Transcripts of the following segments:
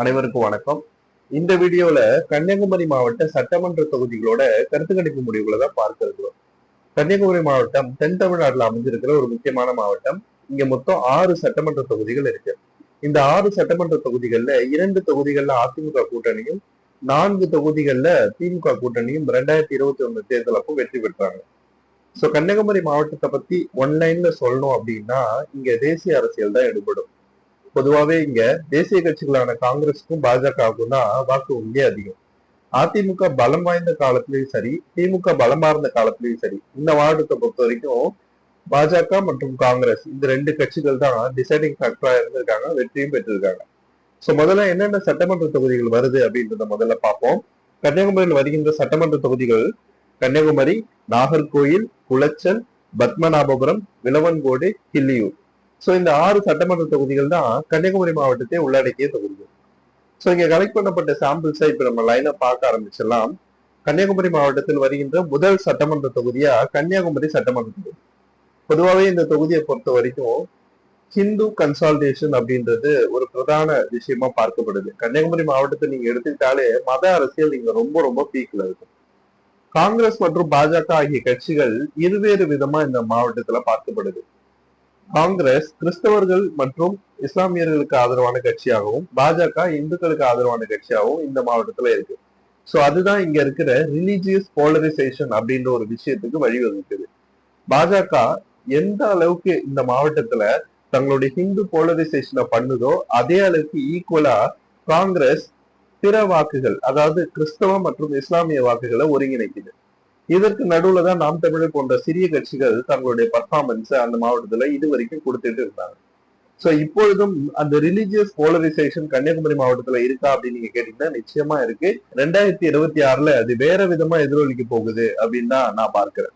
அனைவருக்கும் வணக்கம். இந்த வீடியோல கன்னியாகுமரி மாவட்ட சட்டமன்ற தொகுதிகளோட கருத்து கணிப்பு முடிவுகளை தான் பார்க்க இருக்கிறோம். கன்னியாகுமரி மாவட்டம் தென் தமிழ்நாட்டுல அமைஞ்சிருக்கிற ஒரு முக்கியமான மாவட்டம். இங்க மொத்தம் ஆறு சட்டமன்ற தொகுதிகள் இருக்கு. இந்த ஆறு சட்டமன்ற தொகுதிகள்ல இரண்டு தொகுதிகள்ல அதிமுக கூட்டணியும் நான்கு தொகுதிகள்ல திமுக கூட்டணியும் ரெண்டாயிரத்தி இருபத்தி ஒண்ணு தேர்தல் அப்போ வெற்றி பெற்றாங்க. சோ கன்னியாகுமரி மாவட்டத்தை பத்தி ஒன்லைன்ல சொல்லணும் அப்படின்னா இங்க தேசிய அரசியல் தான் எடுபடும். பொதுவாவே இங்க தேசிய கட்சிகளான காங்கிரஸுக்கும் பாஜகவுக்கும் தான் வாக்கு வங்கி அதிகம். அதிமுக பலம் வாய்ந்த காலத்திலயும் சரி திமுக பலமா இருந்த காலத்திலயும் சரி இந்த மாவட்டத்தை பொறுத்த வரைக்கும் பாஜக மற்றும் காங்கிரஸ் இந்த ரெண்டு கட்சிகள் தான் டிசைடிங் ஃபேக்டரா இருந்திருக்காங்க வெற்றியும் பெற்றிருக்காங்க. சோ முதல்ல என்னென்ன சட்டமன்ற தொகுதிகள் வருது அப்படின்றத முதல்ல பார்ப்போம். கன்னியாகுமரியில் வருகின்ற சட்டமன்ற தொகுதிகள் கன்னியாகுமரி நாகர்கோயில் குளச்சல் பத்மநாபபுரம் விளவன்கோடு கிள்ளியூர். சோ இந்த ஆறு சட்டமன்ற தொகுதிகள் தான் கன்னியாகுமரி மாவட்டத்தை உள்ளடக்கிய தொகுதிகள் சோ இங்க கலெக்ட் பண்ணப்பட்ட சாம்பிள்ஸை இப்போ நம்ம லைனா பார்க்க ஆரம்பிச்சிடலாம். கன்னியாகுமரி மாவட்டத்தில் வருகின்ற முதல் சட்டமன்ற தொகுதியா கன்னியாகுமரி சட்டமன்ற தொகுதி? பொதுவாகவே இந்த தொகுதியை பொறுத்த வரைக்கும் ஹிந்து கன்சால்டேஷன் அப்படின்றது ஒரு பிரதான விஷயமா பார்க்கப்படுது. கன்னியாகுமரி மாவட்டத்தை நீங்க எடுத்துக்கிட்டாலே மத அரசியல் இங்க ரொம்ப ரொம்ப பீக்ல இருக்கும். காங்கிரஸ் மற்றும் பாஜக ஆகிய கட்சிகள் இருவேறு விதமா இந்த மாவட்டத்துல பார்க்கப்படுது. காங்கிரஸ் கிறிஸ்தவர்கள் மற்றும் இஸ்லாமியர்களுக்கு ஆதரவான கட்சியாகவும் பாஜக இந்துக்களுக்கு ஆதரவான கட்சியாகவும் இந்த மாவட்டத்துல இருக்கு. சோ அதுதான் இங்க இருக்கிற ரிலீஜியஸ் போலரைசேஷன் அப்படின்ற ஒரு விஷயத்துக்கு வழிவகுக்குது. பாஜக எந்த அளவுக்கு இந்த மாவட்டத்துல தங்களுடைய ஹிந்து போலரைசேஷனை பண்ணுதோ அதே அளவுக்கு ஈக்குவலா காங்கிரஸ் பிற வாக்குகள் அதாவது கிறிஸ்தவ மற்றும் இஸ்லாமிய வாக்குகளை ஒருங்கிணைக்குது. இதற்கு நடுவுல தான் நாம் தமிழர் போன்ற சிறிய கட்சிகள் தங்களுடைய பர்ஃபார்மன்ஸ் அந்த மாவட்டத்துல இது வரைக்கும் கொடுத்துட்டு இருந்தாங்க. சோ இப்பொழுதும் அந்த ரிலீஜியஸ் போலரைசேஷன் கன்னியாகுமரி மாவட்டத்துல இருக்கா அப்படின்னு நீங்க கேட்டீங்கன்னா நிச்சயமா இருக்கு. ரெண்டாயிரத்தி இருபத்தி ஆறுல அது வேற விதமா எதிரொலிக்க போகுது அப்படின்னு தான் நான் பார்க்கிறேன்.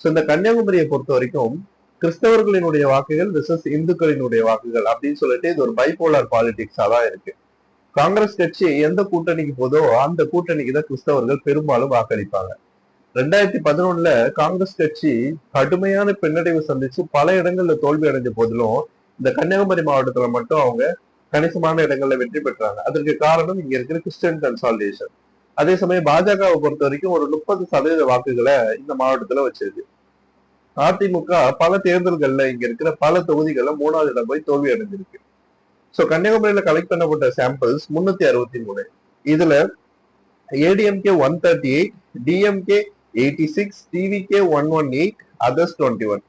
சோ இந்த கன்னியாகுமரியை பொறுத்த வரைக்கும் கிறிஸ்தவர்களினுடைய வாக்குகள் விசஸ் இந்துக்களினுடைய வாக்குகள் அப்படின்னு சொல்லிட்டு இது ஒரு பைபோலார் பாலிடிக்ஸா தான் இருக்கு. காங்கிரஸ் கட்சி எந்த கூட்டணிக்கு போதோ அந்த கூட்டணிக்கு தான் கிறிஸ்தவர்கள் பெரும்பாலும் வாக்களிப்பாங்க. ரெண்டாயிரத்தி பதினொன்னுல காங்கிரஸ் கட்சி கடுமையான பின்னடைவு சந்திச்சு பல இடங்கள்ல தோல்வி அடைஞ்ச போதிலும் இந்த கன்னியாகுமரி மாவட்டத்துல மட்டும் அவங்க கணிசமான இடங்கள்ல வெற்றி பெற்றாங்க. அதற்கு காரணம் இங்க இருக்கிற கிறிஸ்டியன் கன்சால்டேஷன் அதே சமயம் பாஜகவை பொறுத்த வரைக்கும் ஒரு முப்பது சதவீத வாக்குகளை இந்த மாவட்டத்துல வச்சிருக்கு. அதிமுக பல தேர்தல்கள்ல இங்க இருக்கிற பல தொகுதிகள்ல மூணாவது இடம் போய் தோல்வி அடைஞ்சிருக்கு. சோ கன்னியாகுமரியில கலெக்ட் பண்ணப்பட்ட சாம்பிள்ஸ் முன்னூத்தி அறுபத்தி மூணு. இதுல ADMK one thirty eight DMK eighty six TVK one one eight others twenty one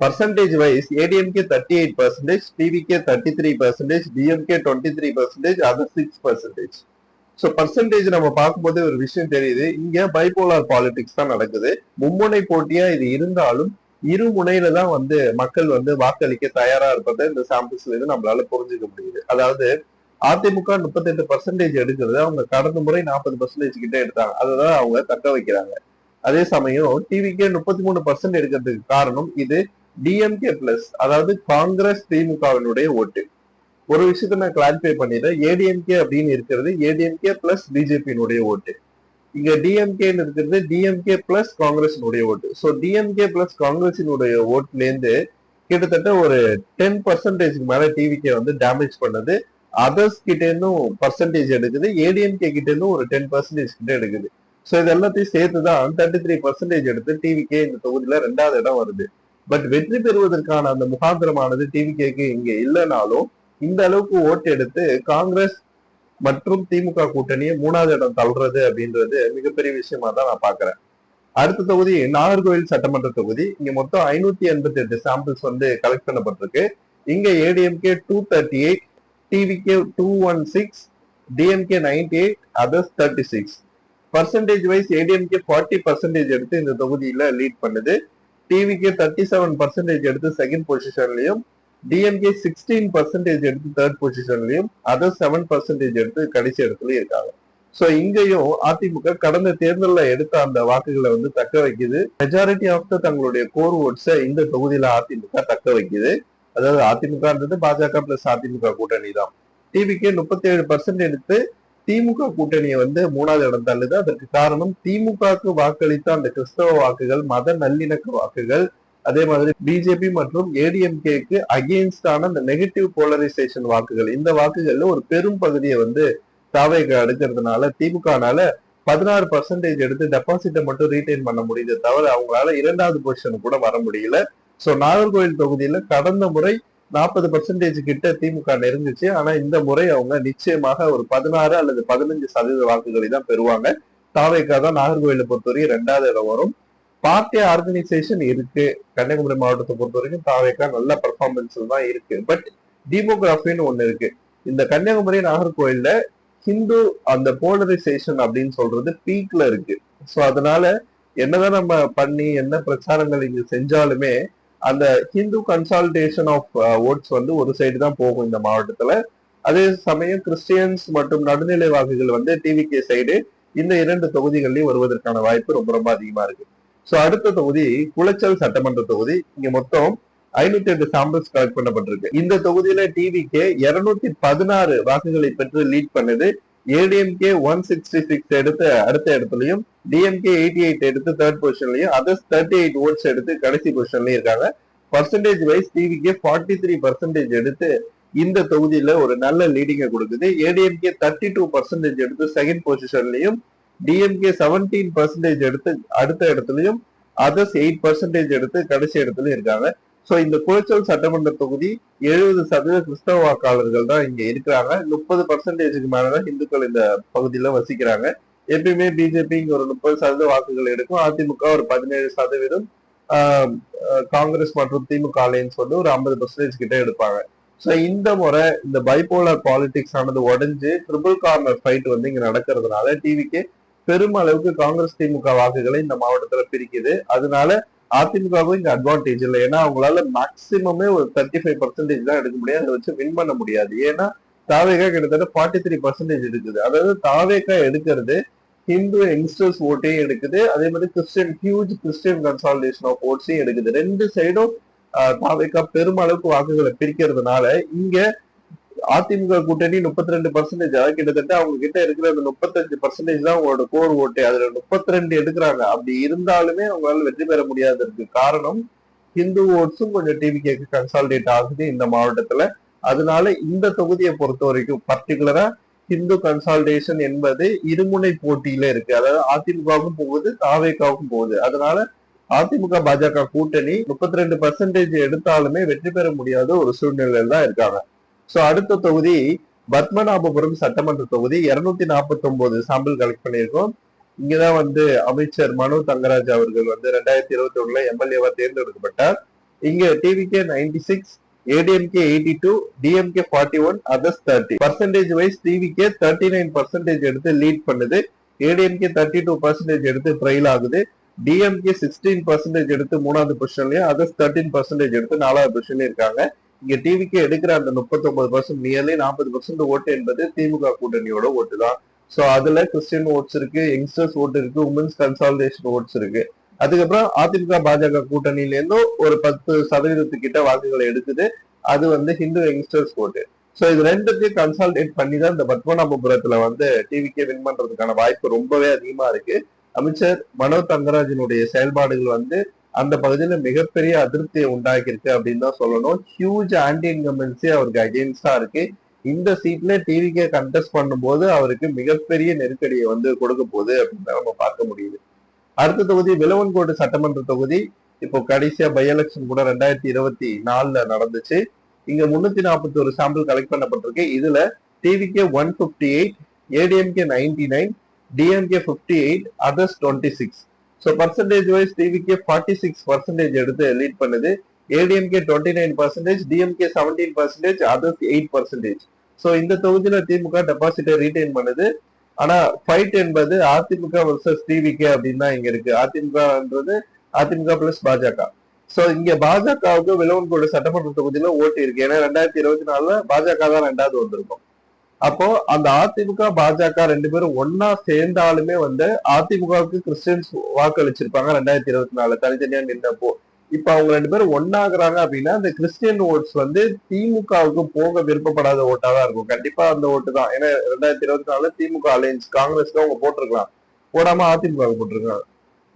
percentage wise ADMK thirty eight percentage TVK thirty three percentage DMK twenty three percentage other six percentage so percentage நம்ம பார்க்கும்போது ஒரு விஷயம் தெரியுது. இங்க bipolar politics தான் நடக்குது. மும்முனை போட்டியா இது இருந்தாலும் இரு முனையில தான் வந்து மக்கள் வந்து வாக்களிக்க தயாரா இருப்பதை இந்த சாம்பிள்ஸ்ல இருந்து நம்மளால புரிஞ்சுக்க முடியுது. அதாவது அதிமுக முப்பத்தெட்டு பர்சன்டேஜ் எடுக்கிறது அவங்க கடந்த முறை நாற்பது பர்சன்டேஜ் கிட்ட எடுத்தாங்க. அதுதான் அவங்க தக்க வைக்கிறாங்க. அதே சமயம் டிவிக்கே முப்பத்தி மூணு பர்சன்ட் எடுக்கிறதுக்கு காரணம் இது டிஎம்கே பிளஸ் அதாவது காங்கிரஸ் திமுகவினுடைய ஓட்டு. ஒரு விஷயத்த நான் கிளாரிஃபை பண்ணிடுறேன். ஏடிஎம்கே அப்படின்னு இருக்கிறது ஏடிஎம்கே பிளஸ் பிஜேபியினுடைய ஓட்டு. இங்க டிஎம்கேன்னு இருக்கிறது டிஎம்கே பிளஸ் காங்கிரஸினுடைய ஓட்டு. ஸோ டிஎம்கே பிளஸ் காங்கிரஸினுடைய ஓட்டுலேருந்து கிட்டத்தட்ட ஒரு டென் பர்சன்டேஜ்க்கு மேல டிவிக்கே வந்து டேமேஜ் பண்ணது. அதர்ஸ் கிட்டேருந்தும் பர்சன்டேஜ் எடுக்குது. ஏடிஎம்கே கிட்டேருந்தும் ஒரு டென் பர்சன்டேஜ் கிட்ட எடுக்குது. ஸோ இது எல்லாத்தையும் சேர்த்து தான் தேர்ட்டி த்ரீ பர்சன்டேஜ் எடுத்து டிவிகே இந்த தொகுதியில ரெண்டாவது இடம் வருது. பட் வெற்றி பெறுவதற்கான அந்த முகாந்திரமானது டிவிகேக்கு இங்க இல்லைனாலும் இந்த அளவுக்கு ஓட்டு எடுத்து காங்கிரஸ் மற்றும் திமுக கூட்டணியை மூணாவது இடம் தள்ளுறது அப்படின்றது மிகப்பெரிய விஷயமா தான் நான் பாக்குறேன் அடுத்த தொகுதி நாகர்கோவில் சட்டமன்ற தொகுதி. இங்க மொத்தம் ஐநூத்தி எண்பத்தி எட்டு சாம்பிள்ஸ் வந்து கலெக்ட் பண்ணப்பட்டிருக்கு. இங்க ADMK two thirty eight TVK two one six DMK ninety eight others thirty six percentage wise ADMK forty percentage எடுத்து இந்த தொகுதியில லீட் பண்ணுது. டிவிக்கு தேர்ட்டி செவன் பர்சன்டேஜ் எடுத்து செகண்ட் பொசிஷன்லயும் டிஎம்கே சிக்ஸ்டீன் பர்சன்டேஜ் எடுத்து தேர்ட் பொசிஷன்லயும் அதர் செவன் பர்சன்டேஜ் எடுத்து கடைசி இடத்துலயும் இருக்காங்க. சோ இங்கேயும் அதிமுக கடந்த தேர்தலில் எடுத்த அந்த வாக்குகளை வந்து தக்க வைக்குது. மெஜாரிட்டி ஆஃப் த தங்களுடைய கோர் ஓட்ஸை இந்த தொகுதியில அதிமுக தக்க வைக்குது. அதாவது அதிமுகன்றது பாஜக பிளஸ் அதிமுக கூட்டணி தான். டிவிக்கு முப்பத்தி ஏழு பர்சன்ட் எடுத்து திமுக கூட்டணியை வந்து மூணாவது இடம் தள்ளுது. அதற்கு காரணம் திமுகவுக்கு வாக்களித்த அந்த கிறிஸ்தவ வாக்குகள் மத நல்லிணக்க வாக்குகள் அதே மாதிரி பிஜேபி மற்றும் ஏடிஎம்கேக்கு அகெயின்ஸ்டான அந்த நெகட்டிவ் போலரைசேஷன் வாக்குகள். இந்த வாக்குகள்ல ஒரு பெரும் பகுதியை வந்து தாவேக எடுக்கிறதுனால திமுகனால பதினாறு பர்சன்டேஜ் எடுத்து டெபாசிட்டை மட்டும் ரீட்டைன் பண்ண முடியுது தவிர அவங்களால இரண்டாவது பொசிஷன் கூட வர முடியல. சோ நாகர்கோவில் தொகுதியில கடந்த முறை நாற்பது பர்சன்டேஜ் கிட்ட திமுக நெருங்குச்சு. ஆனா இந்த முறை அவங்க நிச்சயமாக ஒரு பதினாறு அல்லது பதினஞ்சு சதவீத வாக்குகளை தான் பெறுவாங்க. தாவேக்கா தான் நாகர்கோவிலை பொறுத்தவரைக்கும் ரெண்டாவது இடம் வரும். பார்ட்டி ஆர்கனைசேஷன் இருக்கு. கன்னியாகுமரி மாவட்டத்தை பொறுத்த வரைக்கும் தாவேக்கா நல்ல பர்ஃபார்மன்ஸ் தான் இருக்கு. பட் டீமோகிராஃபின்னு ஒண்ணு இருக்கு. இந்த கன்னியாகுமரி நாகர்கோவில்ல ஹிந்து அந்த போலரைசேஷன் அப்படின்னு சொல்றது பீக்ல இருக்கு. சோ அதனால என்னதான் நம்ம பண்ணி என்ன பிரச்சாரங்கள் இங்க செஞ்சாலுமே அந்த ஹிந்து கன்சால்டேஷன் ஆஃப் ஓட்ஸ் வந்து ஒரு சைடு தான் போகும் இந்த மாவட்டத்துல. அதே சமயம் கிறிஸ்டியன்ஸ் மற்றும் நடுநிலை வாக்குகள் வந்து டிவிகே சைடு இந்த இரண்டு தொகுதிகள்லயும் வருவதற்கான வாய்ப்பு ரொம்ப ரொம்ப அதிகமா இருக்கு. ஸோ அடுத்த தொகுதி குளச்சல் சட்டமன்ற தொகுதி. இங்க மொத்தம் ஐநூத்தி எட்டு சாம்பிள்ஸ் கலெக்ட் பண்ணப்பட்டிருக்கு. இந்த தொகுதியில டிவிகே இருநூத்தி பதினாறு வாக்குகளை பெற்று லீட் பண்ணுது ஏடிஎம்கே ஒன் சிக்ஸ்டி சிக்ஸ் எடுத்து அடுத்த இடத்துலயும் டிஎம்கே எயிட்டி எயிட் எடுத்து தேர்ட் பொசிஷன்லயும் அதர்ஸ் தேர்ட்டி எயிட் ஓட்ஸ் எடுத்து கடைசி பொசிஷன்லயும் இருக்காங்க. Percentage wise TVK forty three percentage எடுத்து இந்த தொகுதியில ஒரு நல்ல லீடிங்கை கொடுக்குது. ஏடிஎம்கே தேர்ட்டி டூ பர்சன்டேஜ் எடுத்து செகண்ட் பொசிஷன்லயும் டிஎம்கே செவன்டீன் பர்சன்டேஜ் எடுத்து அடுத்த இடத்துலயும் அதர்ஸ் எயிட் பர்சன்டேஜ் எடுத்து கடைசி இடத்துலயும் இருக்காங்க. சோ இந்த குளச்சல் சட்டமன்ற தொகுதி எழுபது சதவீத கிறிஸ்தவ வாக்காளர்கள் தான் இங்க இருக்கிறாங்க. முப்பது பர்சன்டேஜுக்கு மேலதான் இந்துக்கள் இந்த பகுதியில வசிக்கிறாங்க. எப்பயுமே பிஜேபி இங்க ஒரு முப்பது சதவீத வாக்குகள் எடுக்கும். அதிமுக ஒரு பதினேழு சதவீதம் காங்கிரஸ் மற்றும் திமுக அலையன்ஸ் வந்து ஒரு ஐம்பது பர்சன்டேஜ் கிட்ட எடுப்பாங்க. சோ இந்த முறை இந்த பைபோலார் பாலிடிக்ஸ் ஆனது உடஞ்சு ட்ரிபிள் கார்னர் ஃபைட் வந்து இங்க நடக்கிறதுனால டிவிக்கு பெருமளவுக்கு காங்கிரஸ் திமுக வாக்குகளை இந்த மாவட்டத்துல பிரிக்குது. அதனால அதிமுகவும் இங்க அட்வான்டேஜ் இல்லை. ஏன்னா அவங்களால மேக்சிமமே ஒரு தேர்ட்டி ஃபைவ் பர்சன்டேஜ் தான் எடுக்க முடியாது அதை வச்சு வின் பண்ண முடியாது. ஏன்னா தாவேகா கிட்டத்தட்ட ஃபார்ட்டி த்ரீ பர்சன்டேஜ் எடுக்குது. அதாவது தாவேகா எடுக்கிறது ஹிந்து யங்ஸ்டர்ஸ் ஓட்டையும் எடுக்குது. அதே மாதிரி Christian huge Christian consolidation of ஓட்ஸையும் எடுக்குது. ரெண்டு சைடும் தாவேகா பெருமளவுக்கு வாக்குகளை பிரிக்கிறதுனால இங்க அதிமுக கூட்டணி முப்பத்தி ரெண்டு பர்சன்டேஜ் அதாவது கிட்டத்தட்ட அவங்க கிட்ட இருக்கிற அந்த முப்பத்தஞ்சு பர்சன்டேஜ் தான் அவங்களோட கோர் ஓட்டு. அதுல முப்பத்தி ரெண்டு எடுக்கிறாங்க. அப்படி இருந்தாலுமே அவங்களால வெற்றி பெற முடியாததுக்கு காரணம் ஹிந்து ஓட்ஸும் கொஞ்சம் டிவிகேக்கு கன்சாலிடேட் ஆகுது இந்த மாவட்டத்துல. அதனால இந்த தொகுதியை பொறுத்த வரைக்கும் பர்டிகுலரா ஹிந்து கன்சால்டேஷன் என்பது இருமுனை போட்டியில இருக்கு. அதாவது அதிமுகவுக்கும் போகுது தாவேக்காவுக்கும் போகுது. அதனால அதிமுக பாஜக கூட்டணி முப்பத்தி ரெண்டு பர்சன்டேஜ் எடுத்தாலுமே வெற்றி பெற முடியாத ஒரு சூழ்நிலையில தான் இருக்காங்க. சோ அடுத்த தொகுதி பத்மநாபபுரம் சட்டமன்ற தொகுதி. இருநூத்தி நாற்பத்தி ஒன்பது சாம்பிள் கலெக்ட் பண்ணியிருக்கோம். இங்கதான் வந்து அமைச்சர் மனோ தங்கராஜ் அவர்கள் வந்து ரெண்டாயிரத்தி இருபத்தி ஒண்ணுல எம்எல்ஏவா தேர்ந்தெடுக்கப்பட்டார். இங்க TVK ninety six ADMK eighty two DMK forty one others thirty percentage wise TVK thirty nine percentage எடுத்து லீட் பண்ணுது. ஏடிஎம்கே தேர்ட்டி டூ பர்சன்டேஜ் எடுத்து ட்ரைல் ஆகுது. டிஎம்கே சிக்ஸ்டீன் பர்சன்டேஜ் எடுத்து மூணாவது பொசிஷன்லயும் அதர்ஸ் தேர்ட்டின் பர்சன்டேஜ் எடுத்து நாலாவது பொசிஷன்லயும் இருக்காங்க. இங்க டிவிக்கு எடுக்கிற அந்த முப்பத்தி ஒன்பது பர்சன்ட் நியர்லி நாற்பது பர்சன்ட் ஓட்டு என்பது திமுக கூட்டணியோட ஓட்டு தான். சோ அதுல கிறிஸ்டியன் ஓட்ஸ் இருக்கு யங்ஸ்டர்ஸ் ஓட்டு இருக்கு உமன்ஸ் கன்சால்டேஷன் ஓட்ஸ் இருக்கு. அதுக்கப்புறம் அதிமுக பாஜக கூட்டணியில இருந்தும் ஒரு பத்து சதவீதத்துக்கிட்ட வாக்குகளை எடுக்குது. அது வந்து ஹிந்து யங்ஸ்டர்ஸ் ஓட்டு சோ இது ரெண்டுத்தையும் கன்சால்டேட் பண்ணி தான் இந்த பத்மநாபபுரத்துல வந்து டிவிக்கே வின் பண்றதுக்கான வாய்ப்பு ரொம்பவே அதிகமா இருக்கு. அமைச்சர் மனோ தங்கராஜனுடைய செயல்பாடுகள் வந்து அந்த பகுதியில மிகப்பெரிய அதிருப்தியை உண்டாக்கியிருக்கு அப்படின்னு தான் சொல்லணும். ஹியூஜ் ஆன்டி இன்கம்பன்சி அவருக்கு அகெயின்ஸ்டா இருக்கு. இந்த சீட்ல டிவிக்கே கண்டெஸ்ட் பண்ணும்போது அவருக்கு மிகப்பெரிய நெருக்கடியை வந்து கொடுக்க போகுது அப்படின்னு நம்ம பார்க்க முடியுது. அடுத்த தொகுதி விலவன்கோடு சட்டமன்ற தொகுதி. இப்போ கடைசியா பை எலெக்ஷன் கூட ரெண்டாயிரத்தி இருபத்தி நாலுல நடந்துச்சு. இங்க முன்னூத்தி நாற்பத்தி ஒரு சாம்பிள் கலெக்ட் பண்ணப்பட்டிருக்கு. இதுல TVK one fifty eight ADMK ninety nine DMK fifty eight others twenty six so percentage wise TVK forty six percentage எடுத்து லீட் பண்ணுது. ADMK twenty nine percentage DMK seventeen percentage others eight percentage so இந்த தொகுதியில திமுக டெபாசிட்டை retain பண்ணுது. ஆனா fight என்பது AIADMK versus TVK அப்படின்னு தான் இங்க இருக்கு. அதிமுகன்றது அதிமுக பிளஸ் பாஜக ஸோ இங்க பாஜகவுக்கு விலவன்கோடு சட்டமன்ற தொகுதியில ஓட்டு இருக்கு. ஏன்னா ரெண்டாயிரத்தி இருபத்தி நாலுல பாஜக தான் ரெண்டாவது வந்திருக்கும். அப்போ அந்த அதிமுக பாஜக ரெண்டு பேரும் ஒன்னா சேர்ந்தாலுமே வந்து அதிமுகவுக்கு கிறிஸ்டியன்ஸ் வாக்களிச்சிருப்பாங்க ரெண்டாயிரத்தி இருபத்தி நாலு. தனித்தனியா நின்றப்போ இப்ப அவங்க ரெண்டு பேரும் ஒன்னாகிறாங்க அப்படின்னா அந்த கிறிஸ்டியன் ஓட்ஸ் வந்து திமுகவுக்கு போக விருப்பப்படாத ஓட்டா தான் இருக்கும். கண்டிப்பா அந்த ஓட்டு தான். ஏன்னா ரெண்டாயிரத்தி இருபத்தி நாலு திமுக அலையன்ஸ் காங்கிரஸ் அவங்க போட்டிருக்கலாம். போடாம அதிமுக போட்டிருக்காங்க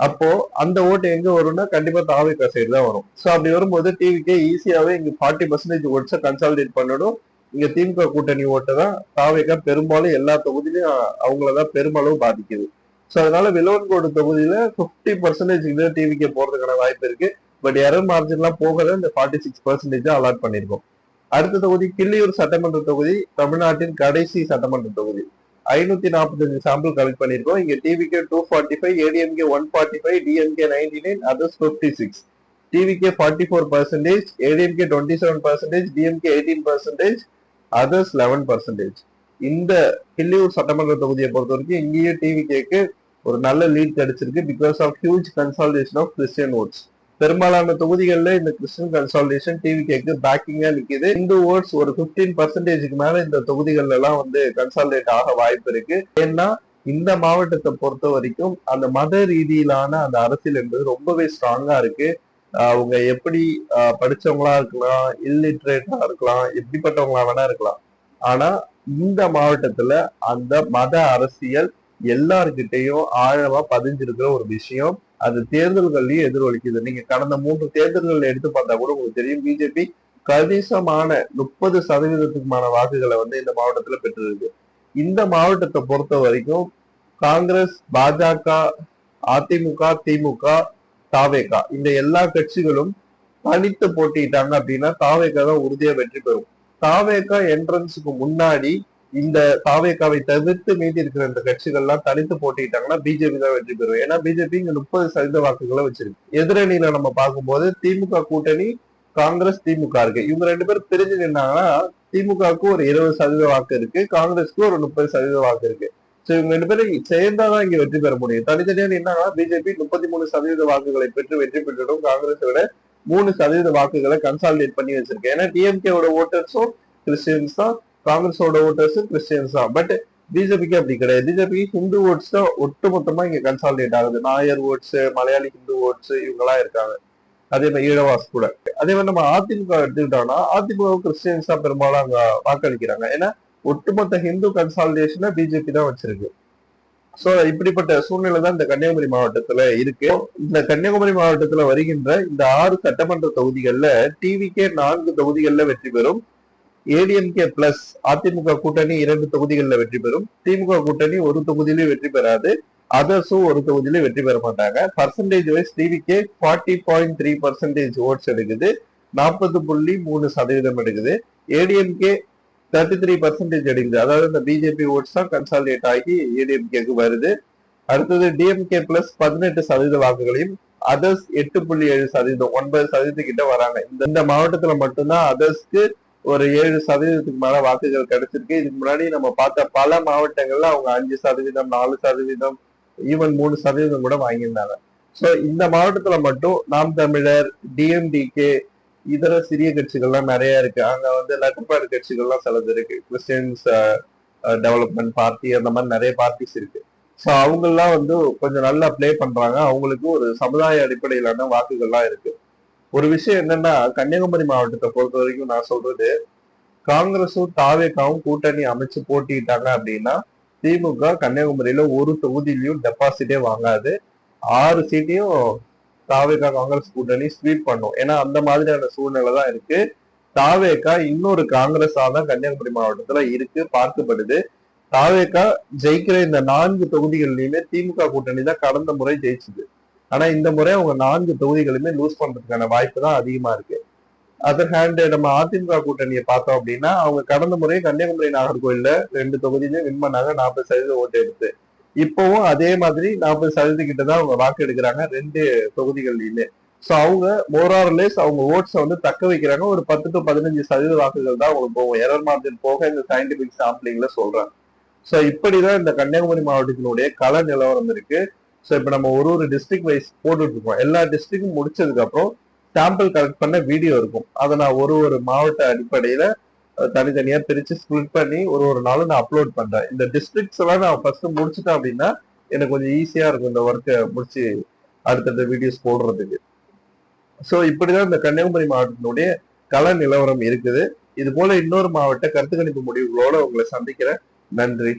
அப்போ அந்த ஓட்டு எங்க வரும்னா கண்டிப்பா தாவேக்கா சைடு தான் வரும். சோ அப்படி வரும்போது டிவிக்கே ஈஸியாவே இங்க ஃபார்ட்டி பர்சன்டேஜ் ஓட்ஸை கன்சாலிடேட் பண்ணணும். இங்க திமுக கூட்டணி ஓட்டை தான் தாவேக்கா பெரும்பாலும் எல்லா தொகுதியிலும் அவங்களதான் பெருமளவு பாதிக்குது. சோ அதனால விலவன்கோடு தொகுதியில பிப்டி பர்சன்டேஜ் இது டிவிக்கு போறதுக்கான வாய்ப்பு இருக்கு. பட் எரர் மார்ஜின் எல்லாம் போகல. இந்த ஃபார்ட்டி சிக்ஸ் பர்சன்டேஜ் அலாட் பண்ணிருக்கோம் அடுத்த தொகுதி கிள்ளியூர் சட்டமன்ற தொகுதி தமிழ்நாட்டின் கடைசி சட்டமன்ற தொகுதி. ஐநூத்தி நாற்பத்தஞ்சு சாம்பிள் கலெக்ட் பண்ணிருக்கோம் இங்க TVK two forty five ADMK one forty five DMK ninety nine others fifty six TVK forty four percentage ADMK twenty seven percentage DMK eighteen percentage others eleven percentage இந்த கிள்ளியூர் சட்டமன்ற தொகுதியை பொறுத்த வரைக்கும் இங்கேயே டிவிகேக்கு ஒரு நல்ல லீட் கிடைச்சிருக்கு because of huge consultation of Christian votes பெரும்பாலான தொகுதிகளில் இந்த கிறிஸ்டின் கன்சால்டேஷன் டிவிகேக்கு பேக்கிங்கா நிக்குது. இந்து ஓட்ஸ் ஒரு பிப்டீன் பர்சன்டேஜுக்கு மேல இந்த தொகுதிகள்ல எல்லாம் வந்து கன்சால்டேட் ஆக வாய்ப்பு இருக்கு. ஏன்னா இந்த மாவட்டத்தை பொறுத்த வரைக்கும் அந்த மத ரீதியிலான அந்த அரசியல் என்பது ரொம்பவே ஸ்ட்ராங்கா இருக்கு. அவங்க எப்படி படிச்சவங்களா இருக்கலாம் இல்லிட்ரேட்டா இருக்கலாம் எப்படிப்பட்டவங்களா வேணா இருக்கலாம். ஆனா இந்த மாவட்டத்துல அந்த மத அரசியல் எல்லார்கிட்டையும் ஆழமா பதிஞ்சிருக்கிற ஒரு விஷயம். அது தேர்தல்கள்லயும் எதிரொலிக்குது. நீங்க கடந்த மூன்று தேர்தல்கள் எடுத்து பார்த்தா கூட உங்களுக்கு தெரியும் பிஜேபி கணிசமான முப்பது சதவீதத்துக்குமான வாக்குகளை வந்து இந்த மாவட்டத்துல பெற்றிருக்கு. இந்த மாவட்டத்தை பொறுத்த வரைக்கும் காங்கிரஸ் பாஜக அதிமுக திமுக தாவேகா. இந்த எல்லா கட்சிகளும் தனித்து போட்டிட்டாங்க அப்படின்னா தாவேகா தான் உறுதியா வெற்றி பெறும். தாவேகா என்ட்ரன்ஸுக்கு முன்னாடி இந்த தாவேக்காவை தவிர்த்து மீதி இருக்கிற இந்த கட்சிகள்லாம் தனித்து போட்டிட்டாங்கன்னா பிஜேபி தான் வெற்றி பெறும். ஏன்னா பிஜேபி இங்க முப்பது சதவீத வாக்குகளை வச்சிருக்கு. எதிரணியில நம்ம பார்க்கும்போது திமுக கூட்டணி காங்கிரஸ் திமுக இருக்கு. இவங்க ரெண்டு பேரும் பிரிஞ்சு நின்னாங்கன்னா திமுகவுக்கு ஒரு இருபது சதவீத வாக்கு இருக்கு காங்கிரஸ்க்கு ஒரு முப்பது சதவீத வாக்கு இருக்கு. இவங்க ரெண்டு பேரும் சேர்ந்தாதான் இங்க வெற்றி பெற முடியும். தனித்தனியா என்னன்னா பிஜேபி முப்பத்தி மூணு சதவீத வாக்குகளை பெற்று வெற்றி பெற்றுடும் காங்கிரஸ் விட மூணு சதவீத வாக்குகளை கன்சாலிடேட் பண்ணி வச்சிருக்கு ஏன்னா டிஎம்கேவோட ஓட்டர்ஸும் கிறிஸ்டியன்ஸ் தான் காங்கிரஸோட ஓட்டர்ஸும் கிறிஸ்டியன்ஸ் தான். பட் பிஜேபிக்கு அப்படி கிடையாது. பிஜேபி ஹிந்து ஓட்ஸ் தான் ஒட்டு மொத்தமா இங்க கன்சாலிடேட் ஆகுது. நாயர் ஓட்ஸ் மலையாளி ஹிந்து ஓட்ஸ் இவங்கெல்லாம் இருக்காங்க. அதே மாதிரி ஈழவாஸ் கூட. அதே மாதிரி நம்ம அதிமுக எடுத்துக்கிட்டோம்னா அதிமுக கிறிஸ்டியன்ஸ் தான் பெரும்பாலும் அங்க வாக்களிக்கிறாங்க. ஏன்னா ஒட்டுமொத்த ஹிந்து கன்சாலிடேஷனை பிஜேபி தான் வச்சிருக்கு. ஸோ இப்படிப்பட்ட சூழ்நிலை தான் இந்த கன்னியாகுமரி மாவட்டத்துல இருக்கு. இந்த கன்னியாகுமரி மாவட்டத்துல வருகின்ற இந்த ஆறு சட்டமன்ற தொகுதிகள்ல டிவிகே நான்கு தொகுதிகளில் வெற்றி பெறும். ஏடிஎம்கே பிளஸ் அதிமுக கூட்டணி இரண்டு தொகுதிகளில் வெற்றி பெறும். திமுக கூட்டணி ஒரு தொகுதியிலும் வெற்றி பெறாது. அதர்ஸும் ஒரு தொகுதியிலும் வெற்றி பெற மாட்டாங்க. Percentage wise TVK forty point three percentage votes எடுக்குது. நாற்பது புள்ளி மூணு சதவீதம் எடுக்குது. ஏடிஎம்கே தேர்ட்டி த்ரீ பர்சன்டேஜ் எடுக்குது அதாவது இந்த பிஜேபி ஓட்ஸ் தான் கன்சாலிடேட் ஆகி ஏடிஎம்கேக்கு வருது. அடுத்தது டிஎம்கே பிளஸ் பதினெட்டு சதவீத வாக்குகளையும் அதர்ஸ் எட்டு புள்ளி ஏழு சதவீதம் ஒன்பது சதவீதம் கிட்ட வராங்க. இந்த மாவட்டத்துல மட்டும்தான் அதர்ஸ்க்கு ஒரு ஏழு சதவீதத்துக்கு மேல வாக்குகள் கிடைச்சிருக்கு. இதுக்கு முன்னாடி நம்ம பார்த்த பல மாவட்டங்கள்ல அவங்க அஞ்சு சதவீதம் நாலு சதவீதம் ஈவன் மூணு சதவீதம் கூட வாங்கியிருந்தாங்க. சோ இந்த மாவட்டத்துல மட்டும் நாம் தமிழர் டிஎம்டிகே இதர சிறிய கட்சிகள்லாம் நிறைய இருக்கு. அங்க வந்து நட்டுப்பாடு கட்சிகள்லாம் சிலது இருக்கு. கிறிஸ்டியன்ஸ் டெவலப்மெண்ட் பார்ட்டி அந்த மாதிரி நிறைய பார்ட்டிஸ் இருக்கு. ஸோ அவங்கெல்லாம் வந்து கொஞ்சம் நல்லா ப்ளே பண்றாங்க. அவங்களுக்கு ஒரு சமுதாய அடிப்படையிலான வாக்குகள்லாம் இருக்கு. ஒரு விஷயம் என்னன்னா கன்னியாகுமரி மாவட்டத்தை பொறுத்த வரைக்கும் நான் சொல்றது காங்கிரஸும் தாவேக்காவும் கூட்டணி அமைச்சு போட்டிட்டாங்க அப்படின்னா திமுக கன்னியாகுமரியில ஒரு தொகுதியிலையும் டெபாசிட்டே வாங்காது. ஆறு சீட்டையும் தாவேக்கா காங்கிரஸ் கூட்டணி ஸ்வீப் பண்ணும். ஏன்னா அந்த மாதிரியான சூழ்நிலை தான் இருக்கு. தாவேக்கா இன்னொரு காங்கிரஸா தான் கன்னியாகுமரி மாவட்டத்துல இருக்கு பார்க்கப்படுது. தாவேக்கா ஜெயிக்கிற இந்த நான்கு தொகுதிகள்லயுமே திமுக கூட்டணி தான் கடந்த முறை ஜெயிச்சுது. ஆனா இந்த முறை அவங்க நான்கு தொகுதிகளுமே லூஸ் பண்றதுக்கான வாய்ப்பு தான் அதிகமா இருக்கு. அதர் ஹேண்ட் நம்ம அதிமுக கூட்டணியை பார்த்தோம் அப்படின்னா அவங்க கடந்த முறை கன்னியாகுமரி நாகர்கோயில்ல ரெண்டு தொகுதியிலே வின் பண்ணாங்க நாற்பது சதவீதம் ஓட்டு எடுத்து. இப்பவும் அதே மாதிரி நாற்பது சதவீத கிட்ட தான் அவங்க வாக்கு எடுக்கிறாங்க ரெண்டு தொகுதிகள்லயுமே ஸோ அவங்க மோரார்லேஸ் அவங்க ஓட்ஸை வந்து தக்க வைக்கிறாங்க. ஒரு பத்து டு பதினஞ்சு சதவீத வாக்குகள் தான் அவங்களுக்கு போகும். எரர் மார்ஜின் போக இந்த சயின்டிபிக் சாம்பிளிங்ல சொல்றாங்க. ஸோ இப்படிதான் இந்த கன்னியாகுமரி மாவட்டத்தினுடைய கள நிலவரம் இருக்கு. ஸோ இப்போ நம்ம ஒரு ஒரு டிஸ்ட்ரிக்ட் வைஸ் போட்டுட்டு இருக்கோம் எல்லா டிஸ்ட்ரிக்டும் முடிச்சதுக்கு அப்புறம் சாம்பிள் கலெக்ட் பண்ண வீடியோ இருக்கும். அதை நான் ஒரு ஒரு மாவட்ட அடிப்படையில தனித்தனியா பிரிச்சு ஸ்பிளிட் பண்ணி ஒரு ஒரு நாளும் நான் அப்லோட் பண்றேன். இந்த டிஸ்ட்ரிக்ட்ஸ் எல்லாம் நான் ஃபர்ஸ்ட் முடிச்சுட்டேன் அப்படின்னா எனக்கு கொஞ்சம் ஈஸியா இருக்கும் இந்த ஒர்க்கை முடிச்சு அடுத்தடுத்த வீடியோஸ் போடுறதுக்கு. ஸோ இப்படிதான் இந்த கன்னியாகுமரி மாவட்டத்தினுடைய கல நிலவரம் இருக்குது. இது போல இன்னொரு மாவட்ட கருத்து கணிப்பு முடிவுகளோட உங்களை சந்திக்கிறேன். நன்றி.